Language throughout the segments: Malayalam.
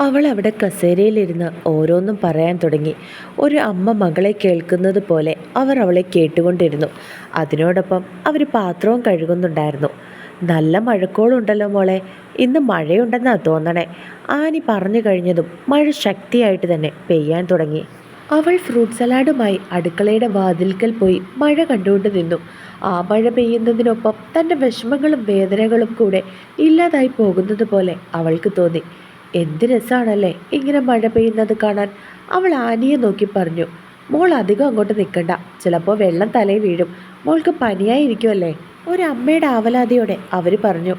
അവൾ അവിടെ കസേരയിലിരുന്ന് ഓരോന്നും പറയാൻ തുടങ്ങി. ഒരു അമ്മ മകളെ കേൾക്കുന്നത് പോലെ അവർ അവളെ കേട്ടുകൊണ്ടിരുന്നു. അതിനോടൊപ്പം അവർ പാത്രവും കഴുകുന്നുണ്ടായിരുന്നു. നല്ല മഴക്കോളുണ്ടല്ലോ മോളെ. ഇന്ന് മഴയുണ്ടെന്നാ തോന്നണേ. ആനി പറഞ്ഞു കഴിഞ്ഞതും മഴ ശക്തിയായിട്ട് തന്നെ പെയ്യാൻ തുടങ്ങി. അവൾ ഫ്രൂട്ട് സലാഡുമായി അടുക്കളയുടെ വാതിൽക്കൽ പോയി മഴ കണ്ടുകൊണ്ട് നിന്നു. ആ മഴ പെയ്യുന്നതിനൊപ്പം തന്റെ വിഷമങ്ങളും വേദനകളും കൂടെ ഇല്ലാതായി പോകുന്നത് പോലെ അവൾക്ക് തോന്നി. എന്ത് രസമാണല്ലേ ഇങ്ങനെ മഴ പെയ്യുന്നത് കാണാൻ? അവൾ ആനിയെ നോക്കി പറഞ്ഞു മോൾ അധികം അങ്ങോട്ട് നിൽക്കണ്ട ചിലപ്പോൾ വെള്ളം തലയിൽ വീഴും. മോൾക്ക് പനിയായിരിക്കുമല്ലേ ഒരു അമ്മയുടെ ആവലാതിയോടെ അവർ പറഞ്ഞു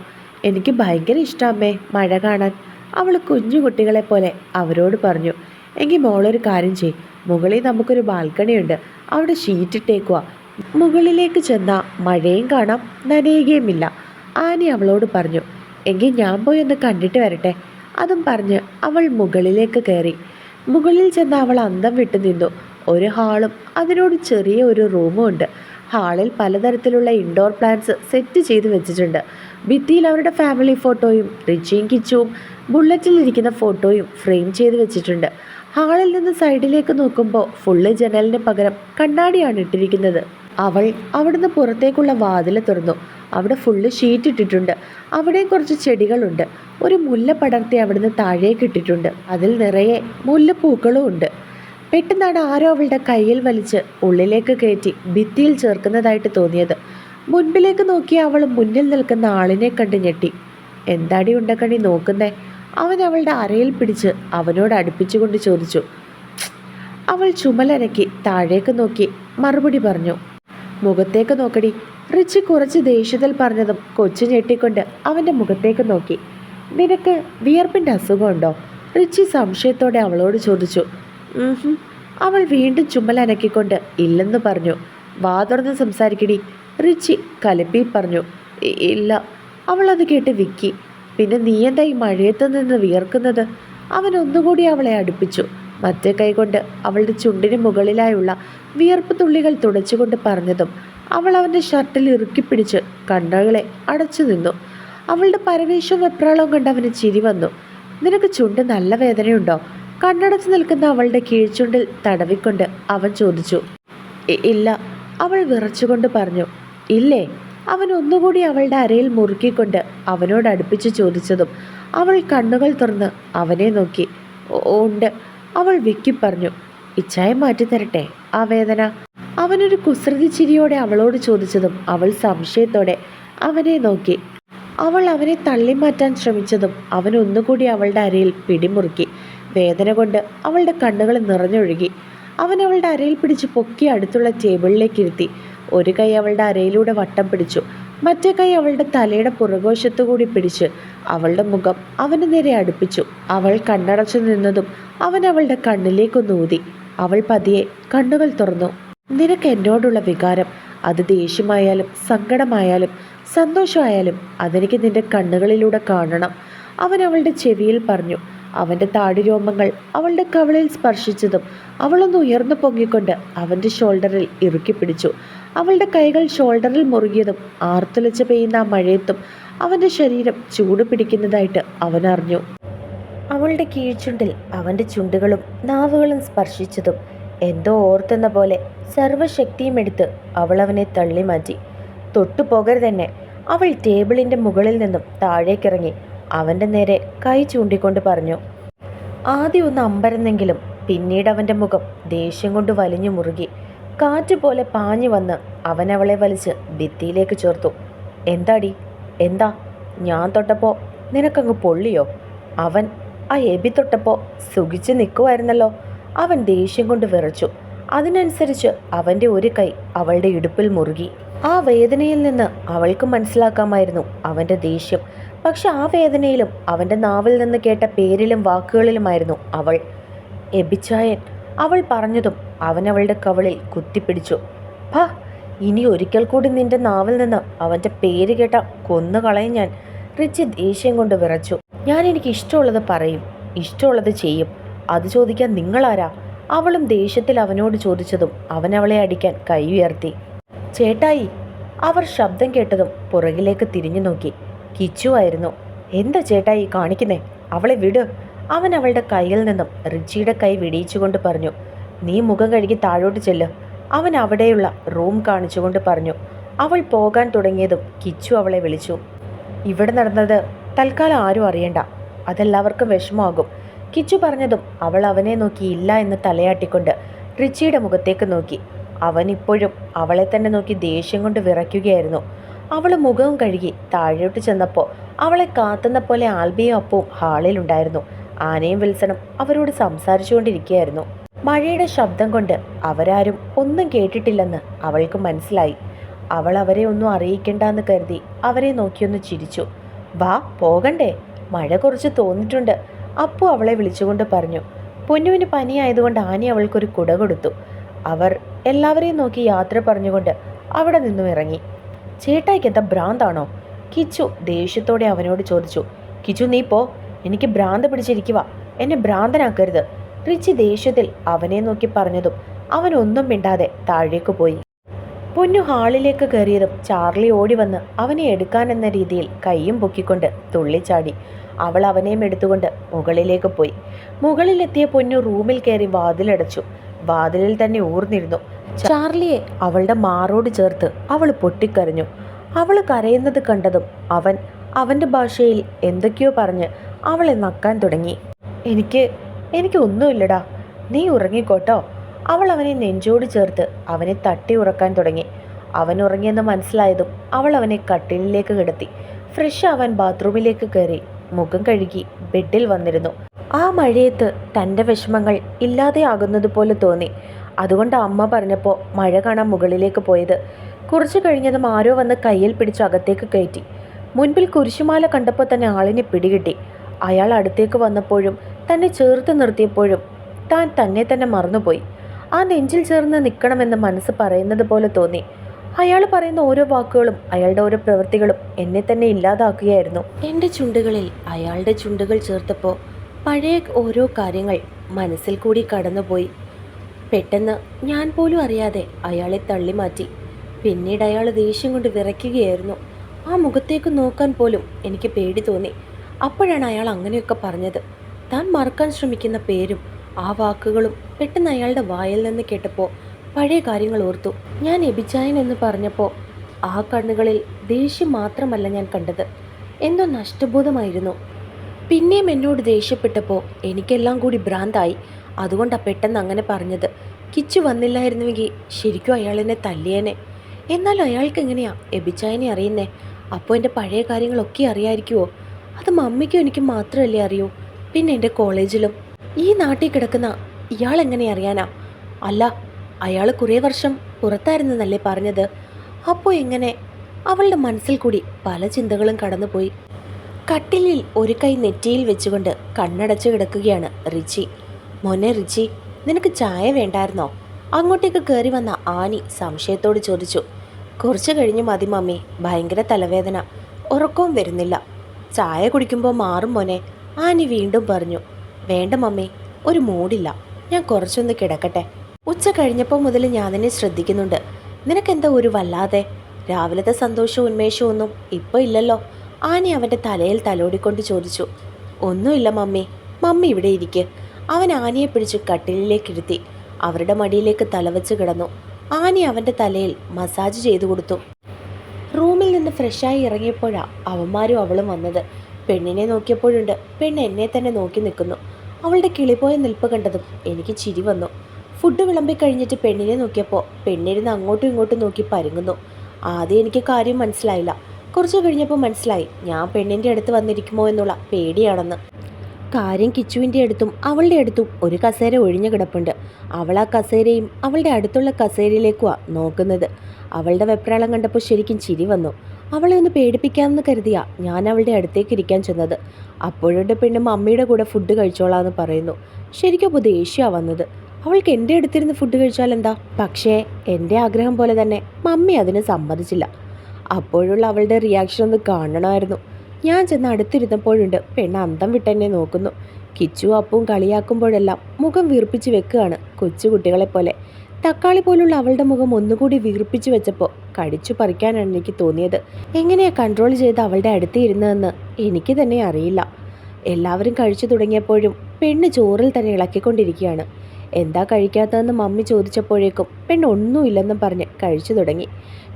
എനിക്ക് ഭയങ്കര ഇഷ്ടമേ മഴ കാണാൻ. അവൾ കുഞ്ഞു കുട്ടികളെ പോലെ അവരോട് പറഞ്ഞു എങ്കിൽ മോളൊരു കാര്യം ചെയ് മുകളിൽ നമുക്കൊരു ബാൽക്കണിയുണ്ട് അവിടെ ഷീറ്റിട്ടേക്കുക മുകളിലേക്ക് ചെന്നാൽ മഴയും കാണാം നനയുകയുമില്ല. ആനി അവളോട് പറഞ്ഞു എങ്കിൽ ഞാൻ പോയി ഒന്ന് കണ്ടിട്ട് വരട്ടെ. അതും പറഞ്ഞ് അവൾ മുകളിലേക്ക് കയറി. മുകളിൽ ചെന്ന് അവൾ അന്തം വിട്ടു നിന്നു. ഒരു ഹാളും അതിനോട് ചെറിയ ഒരു റൂമും ഉണ്ട്. ഹാളിൽ പലതരത്തിലുള്ള ഇൻഡോർ പ്ലാന്റ്സ് സെറ്റ് ചെയ്ത് വെച്ചിട്ടുണ്ട്. ഭിത്തിയിൽ അവരുടെ ഫാമിലി ഫോട്ടോയും റിച്ചിയും കിച്ചുവും ബുള്ളറ്റിലിരിക്കുന്ന ഫോട്ടോയും ഫ്രെയിം ചെയ്ത് വെച്ചിട്ടുണ്ട്. ഹാളിൽ നിന്ന് സൈഡിലേക്ക് നോക്കുമ്പോൾ ഫുള്ള് ജനലിന് പകരം കണ്ണാടിയാണ് ഇട്ടിരിക്കുന്നത്. അവൾ അവിടുന്ന് പുറത്തേക്കുള്ള വാതിൽ തുറന്നു. അവിടെ ഫുള്ള് ഷീറ്റ് ഇട്ടിട്ടുണ്ട്. അവിടെ കുറച്ച് ചെടികളുണ്ട്. ഒരു മുല്ല പടർത്തി അവിടുന്ന് താഴേക്ക് ഇട്ടിട്ടുണ്ട്. അതിൽ നിറയെ മുല്ലപ്പൂക്കളും ഉണ്ട്. പെട്ടെന്നാണ് ആരോ അവളുടെ കയ്യിൽ വലിച്ച് ഉള്ളിലേക്ക് കയറ്റി ഭിത്തിയിൽ ചേർക്കുന്നതായിട്ട് തോന്നിയത്. മുൻപിലേക്ക് നോക്കി അവൾ മുന്നിൽ നിൽക്കുന്ന ആളിനെ കണ്ട് ഞെട്ടി. എന്താടി ഉണ്ടക്കണി നോക്കുന്നേ? അവൻ അവളുടെ അരയിൽ പിടിച്ച് അവനോട് അടുപ്പിച്ചുകൊണ്ട് ചോദിച്ചു. അവൾ ചുമലനക്കി താഴേക്ക് നോക്കി മറുപടി പറഞ്ഞു. മുഖത്തേക്ക് നോക്കടി. റിച്ചി കുറച്ച് ദേഷ്യത്തിൽ പറഞ്ഞതും കൊച്ചു ഞെട്ടിക്കൊണ്ട് അവന്റെ മുഖത്തേക്ക് നോക്കി. നിനക്ക് വിയർപ്പിന്റെ അസുഖമുണ്ടോ? റിച്ചി സംശയത്തോടെ അവളോട് ചോദിച്ചു. അവൾ വീണ്ടും ചുമലനക്കിക്കൊണ്ട് ഇല്ലെന്ന് പറഞ്ഞു. വാ തുറന്ന് സംസാരിക്കടി. റിച്ചി കലപ്പി പറഞ്ഞു. ഇല്ല. അവൾ അത് കേട്ട് വിക്കി. പിന്നെ നീ എന്താ ഈ മഴയത്ത് നിന്ന് വിയർക്കുന്നത്? അവൻ ഒന്നുകൂടി അവളെ അടുപ്പിച്ചു. മറ്റേ കൈകൊണ്ട് അവളുടെ ചുണ്ടിന് മുകളിലായുള്ള വിയർപ്പ് തുള്ളികൾ തുടച്ചുകൊണ്ട് പറഞ്ഞതും അവൾ അവന്റെ ഷർട്ടിൽ ഇറുക്കി പിടിച്ച് കണ്ണുകളെ അടച്ചു നിന്നു. അവളുടെ പരവേശവും വെപ്രാളവും കണ്ട് അവന് ചിരി വന്നു. നിനക്ക് ചുണ്ട് നല്ല വേദനയുണ്ടോ? കണ്ണടച്ച് നിൽക്കുന്ന അവളുടെ കീഴ്ചുണ്ടിൽ തടവിക്കൊണ്ട് അവൻ ചോദിച്ചു. ഇല്ല. അവൾ വിറച്ചുകൊണ്ട് പറഞ്ഞു. ഇല്ലേ? അവൻ ഒന്നുകൂടി അവളുടെ അരയിൽ മുറുക്കിക്കൊണ്ട് അവനോട് അടുപ്പിച്ച് ചോദിച്ചതും അവൾ കണ്ണുകൾ തുറന്ന് അവനെ നോക്കി. "ഓ, ഉണ്ട്. അവൾ വിക്കി പറഞ്ഞു. ഇച്ഛായ മാറ്റിത്തരട്ടെ ആ വേദന. അവനൊരു കുസൃതി ചിരിയോടെ അവളോട് ചോദിച്ചതും അവൾ സംശയത്തോടെ അവനെ നോക്കി. അവൾ അവനെ തള്ളിമാറ്റാൻ ശ്രമിച്ചതും അവൻ ഒന്നുകൂടി അവളുടെ അരയിൽ പിടിമുറുക്കി. വേദന കൊണ്ട് അവളുടെ കണ്ണുകൾ നിറഞ്ഞൊഴുകി. അവൻ അവളുടെ അരയിൽ പിടിച്ച് പൊക്കി അടുത്തുള്ള ടേബിളിലേക്ക് ഇരുത്തി. ഒരു കൈ അവളുടെ അരയിലൂടെ വട്ടം പിടിച്ചു. മറ്റേ കൈ അവളുടെ തലയുടെ പുറകോശത്തു കൂടി പിടിച്ച് അവളുടെ മുഖം അവന് നേരെ അടുപ്പിച്ചു. അവൾ കണ്ണടച്ചു നിന്നതും അവൻ അവളുടെ കണ്ണിലേക്കൊന്ന് ഊതി. അവൾ പതിയെ കണ്ണുകൾ തുറന്നു. നിനക്ക് എന്നോടുള്ള വികാരം അത് ദേഷ്യമായാലും സങ്കടമായാലും സന്തോഷമായാലും അതെനിക്ക് നിന്റെ കണ്ണുകളിലൂടെ കാണണം. അവൻ അവളുടെ ചെവിയിൽ പറഞ്ഞു അവന്റെ താടിരോമങ്ങൾ അവളുടെ കവളിൽ സ്പർശിച്ചതും അവളൊന്ന് ഉയർന്നു പൊങ്ങിക്കൊണ്ട് അവന്റെ ഷോൾഡറിൽ ഇറുക്കി പിടിച്ചു. അവളുടെ കൈകൾ ഷോൾഡറിൽ മുറുകിയതും ആർത്തുലച്ച് പെയ്യുന്ന മഴയത്തും അവന്റെ ശരീരം ചൂട് പിടിക്കുന്നതായിട്ട് അവൻ അറിഞ്ഞു. അവളുടെ കീഴ്ചുണ്ടിൽ അവന്റെ ചുണ്ടുകളും നാവുകളും സ്പർശിച്ചതും എന്തോ ഓർത്തെന്ന പോലെ സർവശക്തിയും എടുത്ത് അവൾ അവനെ തള്ളി മാറ്റി. തൊട്ടു പോകരുതെന്നെ അവൾ ടേബിളിന്റെ മുകളിൽ നിന്നും താഴേക്കിറങ്ങി അവന്റെ നേരെ കൈ ചൂണ്ടിക്കൊണ്ട് പറഞ്ഞു. ആദ്യം ഒന്ന് അമ്പരന്നെങ്കിലും പിന്നീട് അവന്റെ മുഖം ദേഷ്യം കൊണ്ട് വലിഞ്ഞു മുറുകി. കാറ്റ് പോലെ പാഞ്ഞു വന്ന് അവൻ അവളെ വലിച്ച് ഭിത്തിയിലേക്ക് ചേർത്തു. എന്താടി? എന്താ? ഞാൻ തൊട്ടപ്പോൾ നിനക്കങ്ങ് പൊള്ളിയോ? അവൻ ആ എബി തൊട്ടപ്പോൾ സുഖിച്ച് നിൽക്കുമായിരുന്നല്ലോ അവൻ ദേഷ്യം കൊണ്ട് വിറച്ചു. അതിനനുസരിച്ച് അവന്റെ ഒരു കൈ അവളുടെ ഇടുപ്പിൽ മുറുകി. ആ വേദനയിൽ നിന്ന് അവൾക്ക് മനസ്സിലാക്കാമായിരുന്നു അവന്റെ ദേഷ്യം. പക്ഷെ ആ വേദനയിലും അവന്റെ നാവിൽ നിന്ന് കേട്ട പേരിലും വാക്കുകളിലുമായിരുന്നു അവൾ. എബിച്ചായൻ അവൾ പറഞ്ഞതും അവൻ അവളുടെ കവളിൽ കുത്തിപ്പിടിച്ചു. ഭാ ഇനി ഒരിക്കൽ കൂടി നിന്റെ നാവിൽ നിന്ന് അവന്റെ പേര് കേട്ട കൊന്നുകളയും ഞാൻ റിച്ച് ദേഷ്യം കൊണ്ട് വിറച്ചു. ഞാൻ എനിക്ക് ഇഷ്ടമുള്ളത് പറയും ഇഷ്ടമുള്ളത് ചെയ്യും. അത് ചോദിക്കാൻ നിങ്ങളാരാ? അവളും ദേഷ്യത്തിൽ അവനോട് ചോദിച്ചതും അവൻ അവളെ അടിക്കാൻ കൈ ഉയർത്തി. ചേട്ടായി അവർ ശബ്ദം കേട്ടതും പുറകിലേക്ക് തിരിഞ്ഞു നോക്കി. കിച്ചു ആയിരുന്നു. എന്താ ചേട്ടായി കാണിക്കുന്നേ? അവളെ വിട്. അവൻ അവളുടെ കയ്യിൽ നിന്നും റിച്ചിയുടെ കൈ വിടിയിച്ചുകൊണ്ട് പറഞ്ഞു. നീ മുഖം കഴുകി താഴോട്ട് ചെല്ല്. അവൻ അവിടെയുള്ള റൂം കാണിച്ചുകൊണ്ട് പറഞ്ഞു. അവൾ പോകാൻ തുടങ്ങിയതും കിച്ചു അവളെ വിളിച്ചു. ഇവിടെ നടന്നത് തൽക്കാലം ആരും അറിയണ്ട. അതെല്ലാവർക്കും വിഷമമാകും. കിച്ചു പറഞ്ഞതും അവൾ അവനെ നോക്കി ഇല്ല എന്ന് തലയാട്ടിക്കൊണ്ട് റിച്ചിയുടെ മുഖത്തേക്ക് നോക്കി. അവൻ ഇപ്പോഴും അവളെ തന്നെ നോക്കി ദേഷ്യം കൊണ്ട് വിറയ്ക്കുകയായിരുന്നു. അവൾ മുഖവും കഴുകി താഴോട്ട് ചെന്നപ്പോൾ അവളെ കാത്തുന്ന പോലെ ആൽബിയും അപ്പവും ഹാളിലുണ്ടായിരുന്നു ആനയും വിൽസണും അവരോട് സംസാരിച്ചുകൊണ്ടിരിക്കുകയായിരുന്നു. മഴയുടെ ശബ്ദം കൊണ്ട് അവരാരും ഒന്നും കേട്ടിട്ടില്ലെന്ന് അവൾക്ക് മനസ്സിലായി. അവൾ അവരെ ഒന്നും അറിയിക്കണ്ടെന്ന് കരുതി അവരെ നോക്കിയൊന്ന് ചിരിച്ചു. വാ പോകണ്ടേ. മഴ കുറച്ച് തോന്നിട്ടുണ്ട്. അപ്പു അവളെ വിളിച്ചുകൊണ്ട് പറഞ്ഞു പൊന്നുവിന് പനിയായതുകൊണ്ട് ആനി അവൾക്കൊരു കുട കൊടുത്തു. അവർ എല്ലാവരെയും നോക്കി യാത്ര പറഞ്ഞുകൊണ്ട് അവിടെ നിന്നും ഇറങ്ങി. ചേട്ടായിക്ക് എന്താ ഭ്രാന്താണോ? കിച്ചു ദേഷ്യത്തോടെ അവനോട് ചോദിച്ചു കിച്ചു നീ പോ എനിക്ക് ഭ്രാന്ത് പിടിച്ചിരിക്കുക എന്നെ ഭ്രാന്തനാക്കരുത്. റിച്ചി ദേഷ്യത്തിൽ അവനെ നോക്കി പറഞ്ഞതും അവനൊന്നും മിണ്ടാതെ താഴേക്ക് പോയി. പൊന്നു ഹാളിലേക്ക് കയറിയതും ചാർലി ഓടി വന്ന് അവനെ എടുക്കാനെന്ന രീതിയിൽ കൈയും പൊക്കിക്കൊണ്ട് തുള്ളിച്ചാടി. അവൾ അവനെയും എടുത്തുകൊണ്ട് മുകളിലേക്ക് പോയി. മുകളിലെത്തിയ പൊന്നു റൂമിൽ കയറി വാതിലടച്ചു. വാതിലിൽ തന്നെ ഊർന്നിരുന്നു. ചാർലിയെ അവളുടെ മാറോട് ചേർത്ത് അവൾ പൊട്ടിക്കരഞ്ഞു. അവൾ കരയുന്നത് കണ്ടതും അവൻ അവന്റെ ഭാഷയിൽ എന്തൊക്കെയോ പറഞ്ഞ് അവളെ നക്കാൻ തുടങ്ങി. എനിക്ക് എനിക്ക് ഒന്നുമില്ലടാ. നീ ഉറങ്ങിക്കോട്ടോ. അവൾ അവനെ നെഞ്ചോട് ചേർത്ത് അവനെ തട്ടി ഉറക്കാൻ തുടങ്ങി. അവൻ ഉറങ്ങിയെന്ന് മനസ്സിലായതും അവൾ അവനെ കട്ടിലിലേക്ക് കിടത്തി. ഫ്രഷ് ആവാൻ ബാത്റൂമിലേക്ക് കയറി മുഖം കഴുകി ബെഡിൽ വന്നിരുന്നു. ആ മഴയത്ത് തന്റെ വിഷമങ്ങൾ ഇല്ലാതെയാകുന്നത് പോലെ തോന്നി. അതുകൊണ്ട് അമ്മ പറഞ്ഞപ്പോൾ മഴ കാണാൻ മുകളിലേക്ക് പോയത്. കുറച്ചു കഴിഞ്ഞതും ആരോ വന്ന് കയ്യിൽ പിടിച്ച് അകത്തേക്ക് കയറ്റി. മുൻപിൽ കുരിശുമാല കണ്ടപ്പോൾ തന്നെ ആളിനെ പിടികിട്ടി. അയാൾ അടുത്തേക്ക് വന്നപ്പോഴും തന്നെ ചേർത്ത് നിർത്തിയപ്പോഴും താൻ തന്നെ തന്നെ മറന്നുപോയി. ആ നെഞ്ചിൽ ചേർന്ന് നിൽക്കണമെന്ന് മനസ്സ് പറയുന്നത് പോലെ തോന്നി. അയാൾ പറയുന്ന ഓരോ വാക്കുകളും അയാളുടെ ഓരോ പ്രവൃത്തികളും എന്നെ തന്നെ ഇല്ലാതാക്കുകയായിരുന്നു. എന്റെ ചുണ്ടുകളിൽ അയാളുടെ ചുണ്ടുകൾ ചേർത്തപ്പോൾ പഴയ ഓരോ കാര്യങ്ങൾ മനസ്സിൽ കൂടി കടന്നുപോയി. പെട്ടെന്ന് ഞാൻ പോലും അറിയാതെ അയാളെ തള്ളി മാറ്റി. പിന്നീട് അയാൾ ദേഷ്യം കൊണ്ട് വിറയ്ക്കുകയായിരുന്നു. ആ മുഖത്തേക്ക് നോക്കാൻ പോലും എനിക്ക് പേടി തോന്നി. അപ്പോഴാണ് അയാൾ അങ്ങനെയൊക്കെ പറഞ്ഞത്. താൻ മറക്കാൻ ശ്രമിക്കുന്ന പേരും ആ വാക്കുകളും പെട്ടെന്ന് അയാളുടെ വായിൽ നിന്ന് കേട്ടപ്പോൾ പഴയ കാര്യങ്ങൾ ഓർത്തു. ഞാൻ എബിചായൻ എന്ന് പറഞ്ഞപ്പോൾ ആ കണ്ണുകളിൽ ദേഷ്യം മാത്രമല്ല ഞാൻ കണ്ടത്. എന്തോ നഷ്ടബോധമായിരുന്നു. പിന്നെയും എന്നോട് ദേഷ്യപ്പെട്ടപ്പോൾ എനിക്കെല്ലാം കൂടി ഭ്രാന്തായി. അതുകൊണ്ടാണ് പെട്ടെന്ന് അങ്ങനെ പറഞ്ഞത്. കിച്ചു വന്നില്ലായിരുന്നുവെങ്കിൽ ശരിക്കും അയാളെന്നെ തല്ലിയേനെ. എന്നാൽ അയാൾക്ക് എങ്ങനെയാ എബിചായനെ അറിയുന്നേ? അപ്പോൾ എന്റെ പഴയ കാര്യങ്ങളൊക്കെ അറിയാമായിരിക്കുമോ അത് മമ്മിക്കും എനിക്ക് മാത്രമല്ലേ അറിയൂ. പിന്നെ എന്റെ കോളേജിലും ഈ നാട്ടിൽ കിടക്കുന്ന ഇയാൾ എങ്ങനെ അറിയാനാ? അല്ല അയാൾ കുറേ വർഷം പുറത്തായിരുന്നെന്നല്ലേ പറഞ്ഞത്. അപ്പോൾ എങ്ങനെ? അവളുടെ മനസ്സിൽ കൂടി പല ചിന്തകളും കടന്നുപോയി. കട്ടിലിൽ ഒരു കൈ നെറ്റിയിൽ വെച്ചുകൊണ്ട് കണ്ണടച്ച് കിടക്കുകയാണ് റിച്ചി. മോനെ റിച്ചി നിനക്ക് ചായ വേണ്ടായിരുന്നോ? അങ്ങോട്ടേക്ക് കയറി വന്ന ആനി സംശയത്തോട് ചോദിച്ചു. കുറച്ച് കഴിഞ്ഞ് മതി മമ്മി ഭയങ്കര തലവേദന. ഉറക്കവും വരുന്നില്ല. ചായ കുടിക്കുമ്പോൾ മാറും മോനെ ആനി വീണ്ടും പറഞ്ഞു. വേണ്ട മമ്മി ഒരു മൂടില്ല. ഞാൻ കുറച്ചൊന്ന് കിടക്കട്ടെ. ഉച്ച കഴിഞ്ഞപ്പോൾ മുതൽ ഞാൻ നിന്നെ ശ്രദ്ധിക്കുന്നുണ്ട്. നിനക്കെന്താ ഒരു വല്ലാതെ? രാവിലത്തെ സന്തോഷവും ഉന്മേഷവും ഒന്നും ഇപ്പോൾ ഇല്ലല്ലോ? ആനി അവന്റെ തലയിൽ തലോടിക്കൊണ്ട് ചോദിച്ചു. ഒന്നുമില്ല മമ്മി മമ്മി ഇവിടെ ഇരിക്ക്. അവൻ ആനിയെ പിടിച്ച് കട്ടിലിലേക്ക് ഇരുത്തി അവരുടെ മടിയിലേക്ക് തലവെച്ച് കിടന്നു. ആനി അവന്റെ തലയിൽ മസാജ് ചെയ്തു കൊടുത്തു. റൂമിൽ നിന്ന് ഫ്രഷായി ഇറങ്ങിയപ്പോഴാണ് അവന്മാരും അവളും വന്നത്. പെണ്ണിനെ നോക്കിയപ്പോഴുണ്ട്. പെണ്ണ് എന്നെ തന്നെ നോക്കി നിൽക്കുന്നു. അവളുടെ കിളിപോയ നിൽപ്പ് കണ്ടതും എനിക്ക് ചിരി വന്നു. ഫുഡ് വിളമ്പി കഴിഞ്ഞിട്ട് പെണ്ണിനെ നോക്കിയപ്പോൾ പെണ്ണിരുന്ന് അങ്ങോട്ടും ഇങ്ങോട്ടും നോക്കി പരുങ്ങുന്നു. ആദ്യം എനിക്ക് കാര്യം മനസ്സിലായില്ല. കുറച്ച് കഴിഞ്ഞപ്പോൾ മനസ്സിലായി ഞാൻ പെണ്ണിന്റെ അടുത്ത് വന്നിരിക്കുമോ എന്നുള്ള പേടിയാണെന്ന്. കാര്യം കിച്ചുവിന്റെ അടുത്തും അവളുടെ അടുത്തും ഒരു കസേര ഒഴിഞ്ഞു കിടപ്പുണ്ട്. അവൾ ആ കസേരയും അവളുടെ അടുത്തുള്ള കസേരയിലേക്കുമാണ് നോക്കുന്നത്. അവളുടെ വെപ്രാളം കണ്ടപ്പോൾ ശരിക്കും ചിരി വന്നു. അവളെ ഒന്ന് പേടിപ്പിക്കാമെന്ന് കരുതിയാ ഞാൻ അവളുടെ അടുത്തേക്ക് ഇരിക്കാൻ ചെന്നത്. അപ്പോഴുണ്ട് പെണ്ണ് മമ്മിയുടെ കൂടെ ഫുഡ് കഴിച്ചോളാന്ന് പറയുന്നു. ശരിക്കും അപ്പോൾ ദേഷ്യമാണ് വന്നത്. അവൾക്ക് എന്റെ അടുത്തിരുന്ന് ഫുഡ് കഴിച്ചാൽ എന്താ? പക്ഷേ എന്റെ ആഗ്രഹം പോലെ തന്നെ മമ്മി അതിന് സമ്മതിച്ചില്ല. അപ്പോഴുള്ള അവളുടെ റിയാക്ഷൻ ഒന്ന് കാണണമായിരുന്നു. ഞാൻ ചെന്ന് അടുത്തിരുന്നപ്പോഴുണ്ട് പെണ്ണ് അന്തം വിട്ടെന്നെ നോക്കുന്നു. കിച്ചു അപ്പവും കളിയാക്കുമ്പോഴെല്ലാം മുഖം വീർപ്പിച്ച് വെക്കുകയാണ് കൊച്ചുകുട്ടികളെ പോലെ തക്കാളി പോലുള്ള അവളുടെ മുഖം ഒന്നുകൂടി വീർപ്പിച്ചു വെച്ചപ്പോൾ കടിച്ചു പറിക്കാനാണ് എനിക്ക് തോന്നിയത്. എങ്ങനെയാ കൺട്രോൾ ചെയ്ത് അവളുടെ അടുത്ത് ഇരുന്നതെന്ന് എനിക്ക് തന്നെ അറിയില്ല. എല്ലാവരും കഴിച്ചു തുടങ്ങിയപ്പോഴും പെണ്ണ് ചോറിൽ തന്നെ ഇളക്കിക്കൊണ്ടിരിക്കുകയാണ്. എന്താ കഴിക്കാത്തതെന്ന് മമ്മി ചോദിച്ചപ്പോഴേക്കും പെണ്ണ് ഒന്നുമില്ലെന്നും പറഞ്ഞ് കഴിച്ചു തുടങ്ങി.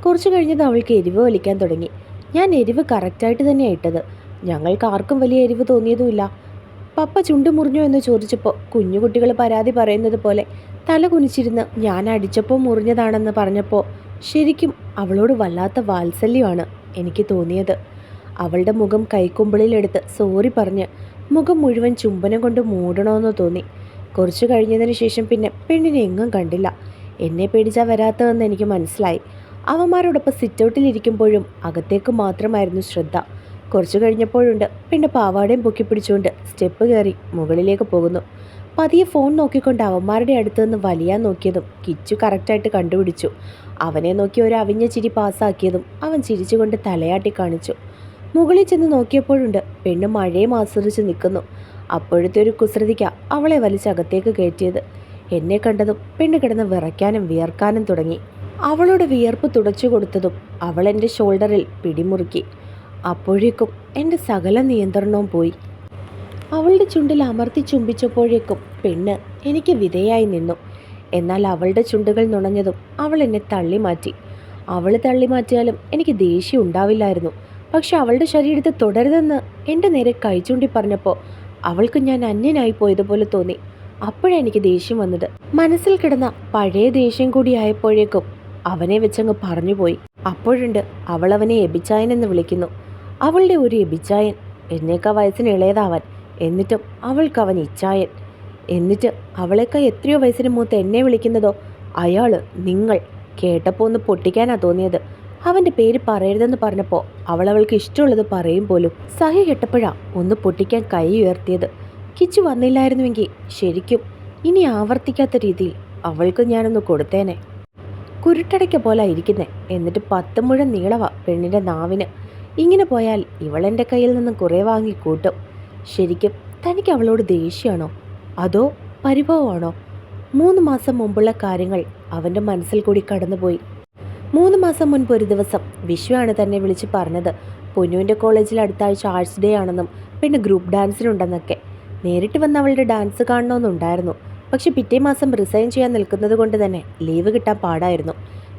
കുറച്ചു കഴിഞ്ഞത് അവൾക്ക് എരിവ് വലിക്കാൻ തുടങ്ങി. ഞാൻ എരിവ് കറക്റ്റായിട്ട് തന്നെയാണ് ഇട്ടത്. ഞങ്ങൾക്ക് ആർക്കും വലിയ എരിവ് തോന്നിയതുമില്ല. പപ്പ ചുണ്ട് മുറിഞ്ഞോ എന്ന് ചോദിച്ചപ്പോൾ കുഞ്ഞുകുട്ടികൾ പരാതി പറയുന്നത് പോലെ തല കുനിച്ചിരുന്ന് ഞാൻ അടിച്ചപ്പോൾ മുറിഞ്ഞതാണെന്ന് പറഞ്ഞപ്പോൾ ശരിക്കും അവളോട് വല്ലാത്ത വാത്സല്യമാണ് എനിക്ക് തോന്നിയത്. അവളുടെ മുഖം കൈക്കുമ്പിളിലെടുത്ത് സോറി പറഞ്ഞ് മുഖം മുഴുവൻ ചുംബനം കൊണ്ട് മൂടണമെന്ന് തോന്നി. കുറച്ചു കഴിഞ്ഞതിന് ശേഷം പിന്നെ പെണ്ണിനെ എങ്ങും കണ്ടില്ല. എന്നെ പേടിച്ചാൽ വരാത്തതെന്ന് എനിക്ക് മനസ്സിലായി. അവന്മാരോടൊപ്പം സിറ്റൗട്ടിലിരിക്കുമ്പോഴും അകത്തേക്ക് മാത്രമായിരുന്നു ശ്രദ്ധ. കുറച്ചു കഴിഞ്ഞപ്പോഴുണ്ട് പിന്നെ പാവാടയും പൊക്കിപ്പിടിച്ചുകൊണ്ട് സ്റ്റെപ്പ് കയറി മുകളിലേക്ക് പോകുന്നു. പതിയെ ഫോൺ നോക്കിക്കൊണ്ട് അവന്മാരുടെ അടുത്ത് നിന്ന് വലിയാൻ നോക്കിയതും കിച്ചു കറക്റ്റായിട്ട് കണ്ടുപിടിച്ചു. അവനെ നോക്കി ഒരു അവിഞ്ഞ ചിരി പാസ്സാക്കിയതും അവൻ ചിരിച്ചുകൊണ്ട് തലയാട്ടി കാണിച്ചു. മുകളിൽ ചെന്ന് നോക്കിയപ്പോഴുണ്ട് പെണ്ണ് മഴയും ആസ്വദിച്ച് നിൽക്കുന്നു. അപ്പോഴത്തെ ഒരു കുസൃതിക്ക അവളെ വലിച്ചകത്തേക്ക് കയറ്റിയത്. എന്നെ കണ്ടതും പെണ്ണ് കിടന്ന് വിറയ്ക്കാനും വിയർക്കാനും തുടങ്ങി. അവളുടെ വിയർപ്പ് തുടച്ചു കൊടുത്തതും അവൾ എന്റെ ഷോൾഡറിൽ പിടിമുറുക്കി. അപ്പോഴേക്കും എന്റെ സകല നിയന്ത്രണവും പോയി. അവളുടെ ചുണ്ടിൽ അമർത്തി ചുംബിച്ചപ്പോഴേക്കും പെണ്ണ് എനിക്ക് വിധേയായി നിന്നു. എന്നാൽ അവളുടെ ചുണ്ടുകൾ നുണഞ്ഞതും അവൾ എന്നെ തള്ളി മാറ്റി അവൾ തള്ളി മാറ്റിയാലും എനിക്ക് ദേഷ്യം ഉണ്ടാവില്ലായിരുന്നു. പക്ഷെ അവളുടെ ശരീരത്തെ തുടരുതെന്ന് എന്റെ നേരെ കൈചൂണ്ടി പറഞ്ഞപ്പോൾ അവൾക്ക് ഞാൻ അന്യനായി പോയതുപോലെ തോന്നി. അപ്പോഴാണ് എനിക്ക് ദേഷ്യം വന്നത്. മനസ്സിൽ കിടന്ന പഴയ ദേഷ്യം കൂടി ആയപ്പോഴേക്കും അവനെ വെച്ചങ്ങ് പറഞ്ഞുപോയി അപ്പോഴുണ്ട് അവൾ അവനെ എബിച്ചായൻ എന്ന് വിളിക്കുന്നു. അവളുടെ ഒരു എബിച്ചായൻ എന്നേക്കാ വയസ്സിന് ഇളയതാവാൻ എന്നിട്ടും അവൾക്ക് അവൻ ഇച്ചായൻ എന്നിട്ട് അവളേക്കാൾ എത്രയോ വയസ്സിന് മൂത്ത് എന്നെ വിളിക്കുന്നതോ? അയാൾ നിങ്ങൾ കേട്ടപ്പോൾ ഒന്ന് പൊട്ടിക്കാനാ തോന്നിയത്. അവന്റെ പേര് പറയരുതെന്ന് പറഞ്ഞപ്പോൾ അവൾ അവൾക്ക് ഇഷ്ടമുള്ളത് പറയും പോലും. സഹി കെട്ടപ്പോഴാ ഒന്ന് പൊട്ടിക്കാൻ കൈ ഉയർത്തിയത്. കിച്ചു വന്നില്ലായിരുന്നുവെങ്കിൽ ശരിക്കും ഇനി ആവർത്തിക്കാത്ത രീതിയിൽ അവൾക്ക് ഞാനൊന്ന് കൊടുത്തേനെ. കുരുട്ടടയ്ക്ക പോലെ ഇരിക്കുന്നേ. എന്നിട്ട് പത്ത് മുഴം നീളവ പെണ്ണിന്റെ നാവിന്. ഇങ്ങനെ പോയാൽ ഇവളെന്റെ കയ്യിൽ നിന്ന് കുറേ വാങ്ങി കൂട്ടും. ശരിക്കും തനിക്ക് അവളോട് ദേഷ്യമാണോ? അതോ പരിഭവമാണോ? മൂന്ന് മാസം മുമ്പുള്ള കാര്യങ്ങൾ അവന്റെ മനസ്സിൽ കൂടി കടന്നുപോയി. മൂന്ന് മാസം മുൻപ് ഒരു ദിവസം വിശ്വയാണ് തന്നെ വിളിച്ച് പറഞ്ഞത് പൊന്നുവിന്റെ കോളേജിൽ അടുത്ത ആഴ്ച ആർട്സ് ഡേ ആണെന്നും പിന്നെ ഗ്രൂപ്പ് ഡാൻസിനുണ്ടെന്നൊക്കെ. നേരിട്ട് വന്ന് അവളുടെ ഡാൻസ് കാണണമെന്നുണ്ടായിരുന്നു പക്ഷെ പിറ്റേ മാസം റിസൈൻ ചെയ്യാൻ നിൽക്കുന്നത് കൊണ്ട് തന്നെ ലീവ് കിട്ടാൻ പാടായിരുന്നു.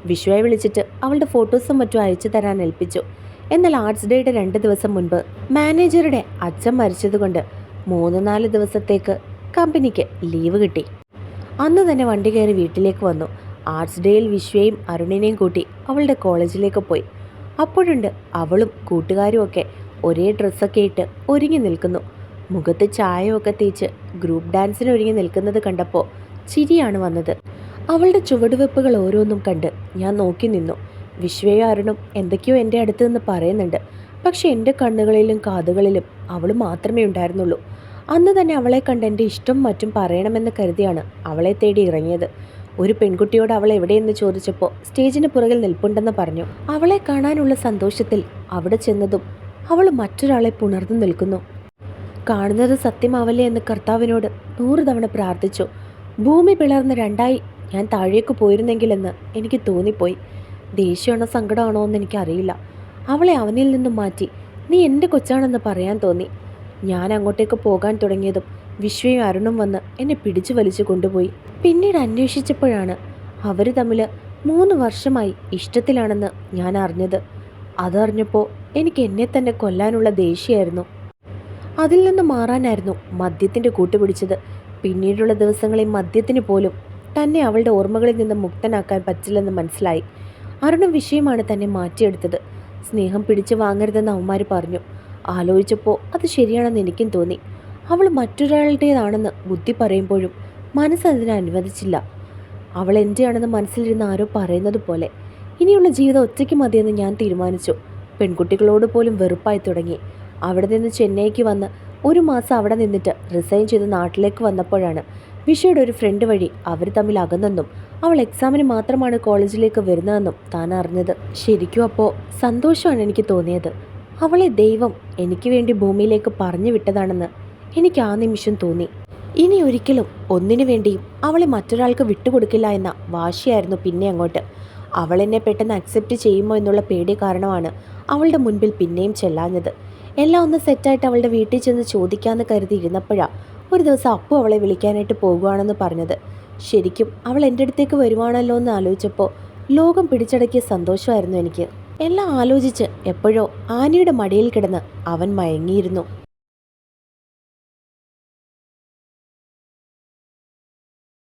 വിശ്വയെ വിളിച്ചിട്ട് അവളുടെ ഫോട്ടോസും മറ്റും അയച്ചു തരാൻ ഏൽപ്പിച്ചു. എന്നാൽ ആർട്സ് ഡേയുടെ രണ്ട് ദിവസം മുൻപ് മാനേജറുടെ അച്ഛൻ മരിച്ചതുകൊണ്ട് മൂന്ന് നാല് ദിവസത്തേക്ക് കമ്പനിക്ക് ലീവ് കിട്ടി. അന്ന് തന്നെ വണ്ടി കയറി വീട്ടിലേക്ക് വന്നു. ആർട്സ് ഡേയിൽ വിശ്വയും അരുണിനെയും കൂട്ടി അവളുടെ കോളേജിലേക്ക് പോയി. അപ്പോഴുണ്ട് അവളും കൂട്ടുകാരും ഒക്കെ ഒരേ ഡ്രസ്സൊക്കെ ഇട്ട് ഒരുങ്ങി നിൽക്കുന്നു. മുഖത്ത് ചായമൊക്കെ തേച്ച് ഗ്രൂപ്പ് ഡാൻസിന് ഒരുങ്ങി നിൽക്കുന്നത് കണ്ടപ്പോൾ ചിരിയാണ് വന്നത്. അവളുടെ ചുവടുവെപ്പുകൾ ഓരോന്നും കണ്ട് ഞാൻ നോക്കി നിന്നു. വിശ്വയും അരുണും എന്തൊക്കെയോ എന്റെ അടുത്ത് നിന്ന് പറയുന്നുണ്ട്. പക്ഷെ എന്റെ കണ്ണുകളിലും കാതുകളിലും അവൾ മാത്രമേ ഉണ്ടായിരുന്നുള്ളൂ. അന്ന് തന്നെ അവളെ കണ്ട് എന്റെ ഇഷ്ടം മറ്റും പറയണമെന്ന് കരുതിയാണ് അവളെ തേടി ഇറങ്ങിയത്. ഒരു പെൺകുട്ടിയോട് അവൾ എവിടെയെന്ന് ചോദിച്ചപ്പോൾ സ്റ്റേജിന് പുറകിൽ നിൽപ്പുണ്ടെന്ന് പറഞ്ഞു. അവളെ കാണാനുള്ള സന്തോഷത്തിൽ അവിടെ ചെന്നതും അവൾ മറ്റൊരാളെ പുണർന്നു നിൽക്കുന്നു. കാണുന്നത് സത്യമാവല്ലേ എന്ന് കർത്താവിനോട് നൂറ് തവണ പ്രാർത്ഥിച്ചു. ഭൂമി പിളർന്ന് രണ്ടായി ഞാൻ താഴേക്ക് പോയിരുന്നെങ്കിലെന്ന് എനിക്ക് തോന്നിപ്പോയി. ദേഷ്യമാണോ സങ്കടമാണോ എന്ന് എനിക്കറിയില്ല. അവളെ അവനിൽ നിന്നും മാറ്റി. നീ എന്റെ കൊച്ചാണെന്ന് പറയാൻ തോന്നി. ഞാൻ അങ്ങോട്ടേക്ക് പോകാൻ തുടങ്ങിയതും വിശ്വയും അരുണും വന്ന് എന്നെ പിടിച്ചു വലിച്ചു കൊണ്ടുപോയി. പിന്നീട് അന്വേഷിച്ചപ്പോഴാണ് അവർ തമ്മിൽ മൂന്ന് വർഷമായി ഇഷ്ടത്തിലാണെന്ന് ഞാൻ അറിഞ്ഞത്. അതറിഞ്ഞപ്പോൾ എനിക്ക് എന്നെ തന്നെ കൊല്ലാനുള്ള ദേഷ്യമായിരുന്നു അതിൽ നിന്ന് മാറാനായിരുന്നു മദ്യത്തിന്റെ കൂട്ടുപിടിച്ചത് പിന്നീടുള്ള ദിവസങ്ങളിൽ മദ്യത്തിന് പോലും തന്നെ അവളുടെ ഓർമ്മകളിൽ നിന്ന് മുക്തനാക്കാൻ പറ്റില്ലെന്ന് മനസ്സിലായി. അരുണ വിഷയമാണ് തന്നെ മാറ്റിയെടുത്തത്. സ്നേഹം പിടിച്ചു വാങ്ങരുതെന്ന് അവന്മാർ പറഞ്ഞു. ആലോചിച്ചപ്പോൾ അത് ശരിയാണെന്ന് എനിക്കും തോന്നി. അവൾ മറ്റൊരാളുടേതാണെന്ന് ബുദ്ധി പറയുമ്പോഴും മനസ്സതിനെ അനുവദിച്ചില്ല. അവൾ എന്റെയാണെന്ന് മനസ്സിലിരുന്ന് ആരോ പറയുന്നത് പോലെ ഇനിയുള്ള ജീവിതം ഒറ്റയ്ക്ക് മതിയെന്ന് ഞാൻ തീരുമാനിച്ചു. പെൺകുട്ടികളോട് പോലും വെറുപ്പായി തുടങ്ങി. അവിടെ നിന്ന് ചെന്നൈക്ക് വന്ന് ഒരു മാസം അവിടെ നിന്നിട്ട് റിസൈൻ ചെയ്ത് നാട്ടിലേക്ക് വന്നപ്പോഴാണ് വിഷയുടെ ഒരു ഫ്രണ്ട് വഴി അവർ തമ്മിൽ അകന്നെന്നും അവൾ എക്സാമിന് മാത്രമാണ് കോളേജിലേക്ക് വരുന്നതെന്നും താൻ അറിഞ്ഞത്. ശരിക്കും അപ്പോൾ സന്തോഷമാണ് എനിക്ക് തോന്നിയത്. അവളെ ദൈവം എനിക്ക് വേണ്ടി ഭൂമിയിലേക്ക് പറഞ്ഞു വിട്ടതാണെന്ന് എനിക്ക് ആ നിമിഷം തോന്നി. ഇനി ഒരിക്കലും ഒന്നിനു വേണ്ടിയും അവളെ മറ്റൊരാൾക്ക് വിട്ടുകൊടുക്കില്ല എന്ന വാശിയായിരുന്നു പിന്നെ അങ്ങോട്ട്. അവൾ എന്നെ പെട്ടെന്ന് അക്സെപ്റ്റ് ചെയ്യുമോ എന്നുള്ള പേടി കാരണമാണ് അവളുടെ മുൻപിൽ പിന്നെയും ചെല്ലാഞ്ഞത്. എല്ലാം ഒന്ന് സെറ്റായിട്ട് അവളുടെ വീട്ടിൽ ചെന്ന് ചോദിക്കാമെന്ന് കരുതി ഇരുന്നപ്പോഴാണ് ഒരു ദിവസം അപ്പു അവളെ വിളിക്കാനായിട്ട് പോകുവാണെന്ന് പറഞ്ഞത്. ശരിക്കും അവൾ എന്റെ അടുത്തേക്ക് വരുവാണല്ലോ എന്ന് ആലോചിച്ചപ്പോൾ ലോകം പിടിച്ചടക്കിയ സന്തോഷമായിരുന്നു എനിക്ക്. എല്ലാം ആലോചിച്ച് എപ്പോഴോ ആനയുടെ മടിയിൽ കിടന്ന് അവൻ മയങ്ങിയിരുന്നു.